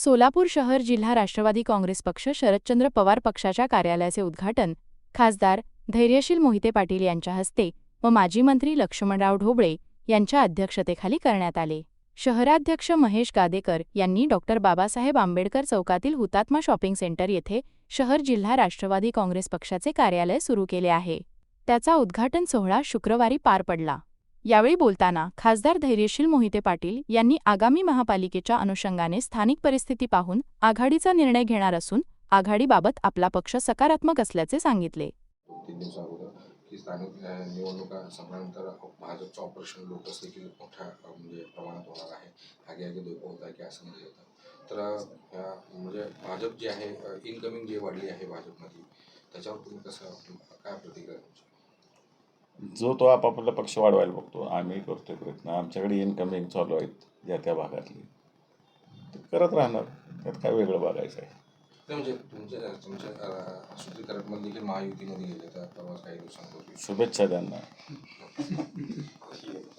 सोलापूर शहर जिल्हा राष्ट्रवादी काँग्रेस पक्ष शरदचंद्र पवार पक्षाच्या कार्यालयाचे उद्घाटन खासदार धैर्यशील मोहिते पाटील यांच्या हस्ते व माजी मंत्री लक्ष्मणराव ढोबळे यांच्या अध्यक्षतेखाली करण्यात आले. शहराध्यक्ष महेश गादेकर यांनी डॉक्टर बाबासाहेब आंबेडकर चौकातील हुतात्मा शॉपिंग सेंटर येथे शहर जिल्हा राष्ट्रवादी काँग्रेस पक्षाचे कार्यालय सुरू केले आहे. त्याचा उद्घाटन सोहळा शुक्रवारी पार पडला. यावेळी बोलताना खासदार धैर्यशील मोहिते पाटील यांनी आगामी महापालिकेच्या अनुषंगाने स्थानिक परिस्थिती पाहून आघाडीचा निर्णय घेणार असून आघाडीबाबत आपला पक्ष सकारात्मक असल्याचे सांगितले. की स्थानिक निवडणुका संपल्यानंतर भाजपचं ऑपरेशन लोटस देखील मोठ्या म्हणजे प्रमाणात होणार आहे. आगे आगे दो होत आहे की असं म्हणजे होतं. तर अ, म्हणजे भाजप जी आहे इनकमिंग जी वाढली आहे भाजपमध्ये त्याच्यावर तुम्ही कसं काय प्रतिक्रिया जो तो आपापला पक्ष वाढवायला बघतो. आम्ही करतोय प्रयत्न. आमच्याकडे इनकमिंग चालू आहेत ज्या त्या भागातली. ते करत राहणार. त्यात काय वेगळं बघायचं आहे. म्हणजे तुमच्या तुमच्या अ, सुत्रीकरणमध्ये देखील महायुतीमध्ये गेले तर परवा काही दिवसांपूर्वी. शुभेच्छा त्यांना.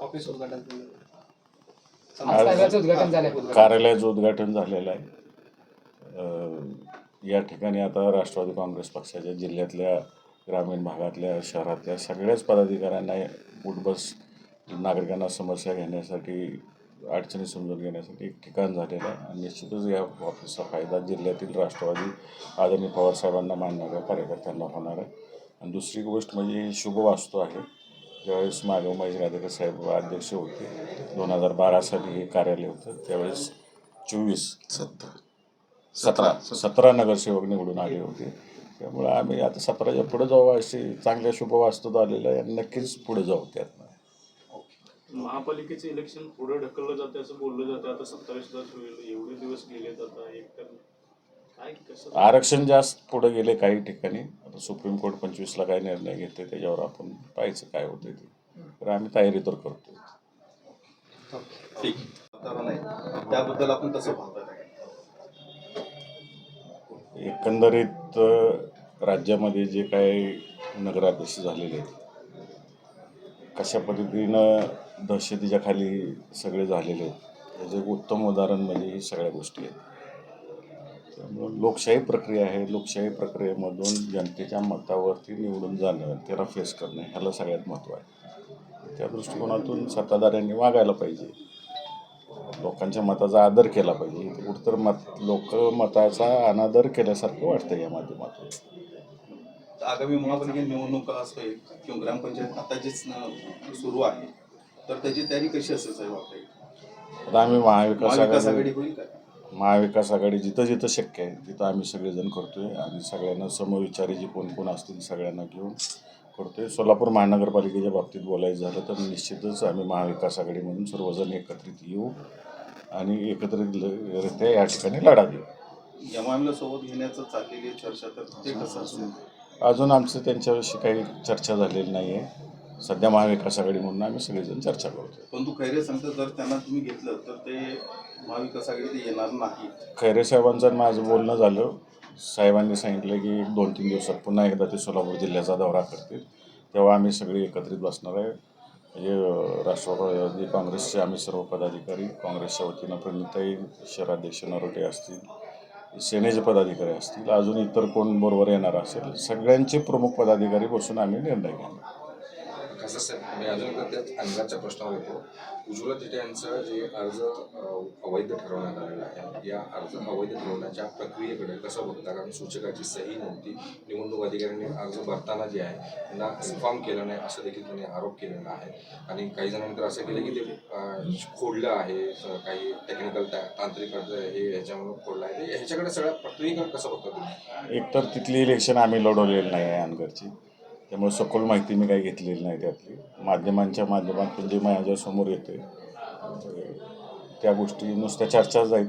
ऑफिस उद्घाटन. आज कार्यालयाचं उद्घाटन झालं कार्यालयाचं उद्घाटन झालेलं आहे. अं, या ठिकाणी आता राष्ट्रवादी काँग्रेस पक्षाच्या जिल्ह्यातल्या ग्रामीण भागातल्या शहरातल्या सगळ्याच पदाधिकाऱ्यांना उठबस नागरिकांना समस्या घेण्यासाठी अडचणी समजून घेण्यासाठी एक ठिकाण झालेलं आहे. आणि निश्चितच या ऑफिसचा फायदा जिल्ह्यातील राष्ट्रवादी आदरणीय पवारसाहेबांना मानणाऱ्या कार्यकर्त्यांना होणार आहे. आणि दुसरी गोष्ट म्हणजे शुभ वास्तू आहे. ज्यावेळेस मागं उमेश गादेकर साहेब अध्यक्ष होते दोन हजार बारा साली हे कार्यालय होतं. त्यावेळेस चोवीस सत्तर सतरा. सतरा नगरसेवक निवडून आले होते. त्यामुळे आम्ही आता सतराच्या पुढे जाऊ अशी चांगल्या शुभवास्तूत आलेलं आहे आणि नक्कीच पुढे जाऊ त्यातनं महापालिकेचे इलेक्शन पुढे ढकललं जाते असं बोललं जातं आता सत्तावीस तास होईल एवढे दिवस गेले आता एक तर काय कसं? आरक्षण जास्त पुढे गेले काही ठिकाणी. आता सुप्रीम कोर्ट पंचवीसला काय निर्णय घेते त्याच्यावर आपण पाहायचं काय होतं ते. तर आम्ही तयारी तर करतो ठीक. त्याबद्दल आपण कसं पाहता एकंदरीत राज्यामध्ये जे काही नगराध्यक्ष झालेले आहेत कशा पद्धतीनं दहशतीच्या खाली सगळे झालेले आहेत याचं एक उत्तम उदाहरण म्हणजे ही सगळ्या गोष्टी आहेत. त्यामुळं लोकशाही प्रक्रिया आहे. लोकशाही प्रक्रियेमधून जनतेच्या मतावरती निवडून जाणं त्याला फेस करणं ह्याला सगळ्यात महत्त्व आहे. त्या दृष्टिकोनातून सत्ताधाऱ्यांनी वागायला पाहिजे. लोकांच्या मताचा आदर केला पाहिजे. कुठंतर मत लोक मताचा अनादर केल्यासारखं वाटतं या माध्यमातून. आगामी महापालिका निवडणुका असेल किंवा ग्रामपंचायत आता जे सुरू आहे तर त्याची तयारी कशी असेल साहेब आपल्याकडे आता आम्ही महाविकास महाविकास आघाडी आघाडी होईल काय महाविकास आघाडी जिथं जिथं शक्य आहे तिथं आम्ही सगळेजण करतोय. आणि सगळ्यांना समविचारी जे कोण कोण असतील सगळ्यांना घेऊन करतोय. सोलापूर महानगरपालिकेच्या बाबतीत बोलायचं झालं तर निश्चितच आम्ही महाविकास आघाडीमधून सर्वजण एकत्रित येऊ आणि एकत्रितरित्या या ठिकाणी लढा देऊ. एमआयएमला सोबत घेण्याचं चाललेली आहे चर्चा तर ते कसं असेल? अजून आमचं त्यांच्याविषयी काही चर्चा झालेली नाही आहे सध्या महाविकास आघाडी म्हणून आम्ही सगळेजण चर्चा करतोय. पण तू खैरे सांगतो जर त्यांना तुम्ही घेतलं तर ते महाविकास आघाडी ते येणार नाही. खैरे साहेबांचं माझं बोलणं झालं साहेबांनी सांगितलं की दोन तीन दिवसात पुन्हा एकदा ते सोलापूर जिल्ह्याचा दौरा करतील. तेव्हा आम्ही सगळे एकत्रित बसणार आहे. म्हणजे राष्ट्रवादी काँग्रेसचे आम्ही सर्व पदाधिकारी काँग्रेसच्या वतीनं प्रणिताई शहराध्यक्ष नरोटे असतील सेनेचे पदाधिकारी असतील अजून इतर कोण बरोबर येणार असेल सगळ्यांचे प्रमुख पदाधिकारी बसून आम्ही निर्णय घेणार. कसं साहेब मी अजून एकदा त्याच अंगाच्या प्रश्नावर येतो. उज्ज्वला तिथे यांचं जे अर्ज अवैध ठरवण्यात आलेला आहे या अर्ज अवैध ठरवण्याच्या प्रक्रियेकडे कसं बघता? कारण सूचकाची सही नव्हती. निवडणूक अधिकाऱ्यांनी अर्ज भरताना जे आहे त्यांना इन्फॉर्म केलं नाही असं देखील त्यांनी आरोप केलेला आहे. आणि काही जणांनी तर असं केलं की ते खोडलं आहे काही टेक्निकल तांत्रिक अर्ज हे ह्याच्यामुळे खोडलं आहे. ते ह्याच्याकडे सगळ्या प्रक्रियेकडे कसं बघता तुम्ही? एकतर तिथली इलेक्शन आम्ही लढवलेली नाही आहे अनगरची. त्यामुळे सखोल माहिती मी काही घेतलेली नाही त्यातली. माध्यमांच्या माध्यमातून जे माझ्यासमोर येते म्हणजे त्या गोष्टी नुसत्या चर्चाच आहेत.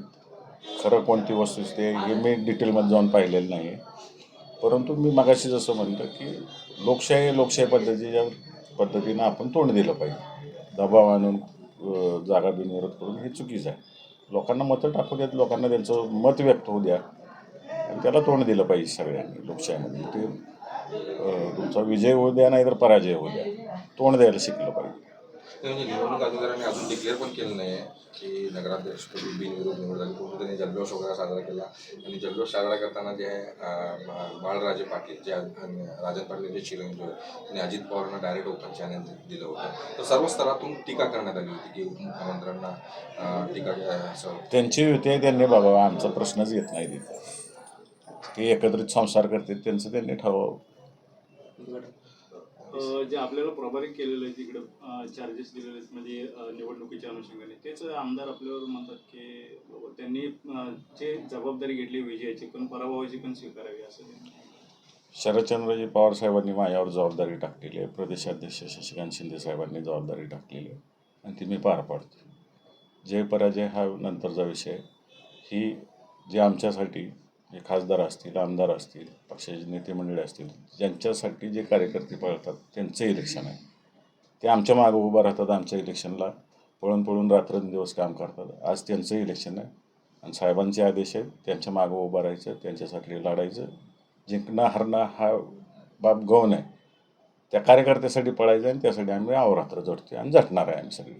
खरं कोणती वस्तू ते हे मी डिटेलमध्ये जाऊन पाहिलेलं नाही आहे परंतु मी मगाशी जसं म्हणलं की लोकशाही लोकशाही पद्धतीच्या पद्धतीनं आपण तोंड दिलं पाहिजे. दबाव आणून जागा बिनविरोध करून हे चुकीचं आहे. लोकांना मतं टाकू द्यात लोकांना त्यांचं मत व्यक्त होऊ द्या. आणि त्याला तोंड दिलं पाहिजे सगळ्यांनी लोकशाहीमध्ये. ते तुमचा विजय होऊ द्या नाहीतर पराजय होऊ द्या. तोंड द्यायला शिकलं पाहिजे. ते म्हणजे निवडणूक अधिकाऱ्यांनी अजून डिक्लेअर पण केलं नाही की नगराध्यक्षपदी बिनविरोध निवड झाली. परंतु त्यांनी जल्लोष वगैरे साजरा केला. आणि जल्लोष साजरा करताना जे आहे बाळराजे पाटील जे राजन पाटील जे चिरंजीव आहेत, त्यांनी अजित पवारांना डायरेक्ट ओपन चॅनल दिलं होतं. तर सर्व स्तरातून टीका करण्यात आली होती की मुख्यमंत्र्यांना अं, टीका त्यांची आहे त्यांनी बघावं आमचा प्रश्नच येत नाही तिथे ते एकत्रित संसार करतील त्यांचं त्यांनी ठरवावं. जे आपल्याला प्रभारी केलेलं आहे तिकडे चार्जेस दिलेले आहेत म्हणजे निवडणुकीच्या अनुषंगाने. तेच आमदार आपल्यावर म्हणतात की त्यांनी जे जबाबदारी घेतली विजयाची पण पराभवाची पण स्वीकारावी असं. शरदचंद्रजी पवार साहेबांनी माझ्यावर जबाबदारी टाकलेली आहे. प्रदेशाध्यक्ष शशिकांत शिंदे साहेबांनी जबाबदारी टाकलेली आहे. आणि ती मी पार पाडतो जय पराजय हा नंतरचा विषय. ही जे आमच्यासाठी जे खासदार असतील आमदार असतील पक्षाचे नेते मंडळी असतील ज्यांच्यासाठी जे कार्यकर्ते पळतात त्यांचं इलेक्शन आहे. ते आमच्या मागं उभं राहतात आमच्या इलेक्शनला पळून पळून रात्रंदिवस काम करतात. आज त्यांचं इलेक्शन आहे. आणि साहेबांचे आदेश आहेत त्यांच्या मागं उभं राहायचं त्यांच्यासाठी लढायचं. जिंकणं हरणं हा बाब गौण आहे. त्या कार्यकर्त्यासाठी पळायचं आणि त्यासाठी आम्ही अवरात्र झटतोय आणि झटणार आहे आम्ही सगळी.